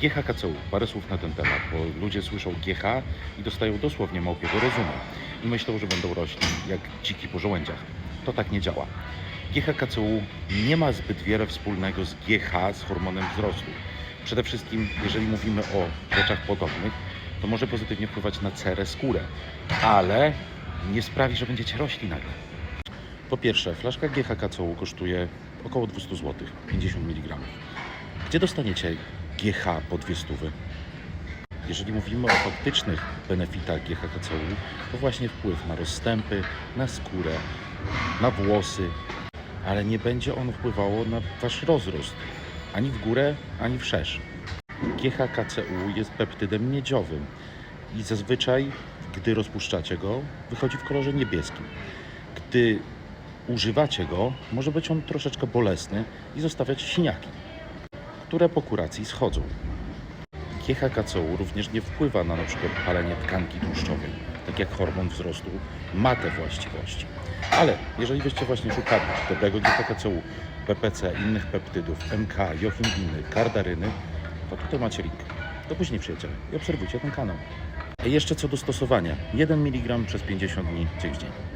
GHKCU, parę słów na ten temat, bo ludzie słyszą GH i dostają dosłownie małpiego rozumu i myślą, że będą rośli jak dziki po żołędziach. To tak nie działa. GHKCU nie ma zbyt wiele wspólnego z GH, z hormonem wzrostu. Przede wszystkim, jeżeli mówimy o rzeczach podobnych, to może pozytywnie wpływać na cerę, skórę, ale nie sprawi, że będziecie rośli nagle. Po pierwsze, flaszka GHKCU kosztuje około 200 zł, 50 mg. Gdzie dostaniecie GH po 200? Jeżeli mówimy o faktycznych benefitach GHKCU, to właśnie wpływ na rozstępy, na skórę, na włosy, ale nie będzie on wpływało na wasz rozrost, ani w górę, ani w szerz. GHKCU jest peptydem miedziowym i zazwyczaj, gdy rozpuszczacie go, wychodzi w kolorze niebieskim. Gdy używacie go, może być on troszeczkę bolesny i zostawiać siniaki, które po kuracji schodzą. GHKCU również nie wpływa na np. palenie tkanki tłuszczowej, tak jak hormon wzrostu ma te właściwości. Ale jeżeli byście właśnie szukali dobrego GHKCU, PPC, innych peptydów, MK, jochimbiny, kardaryny, to tutaj macie link. Do później przyjaciele i obserwujcie ten kanał. A jeszcze co do stosowania. 1 mg przez 50 dni, dzień w dzień.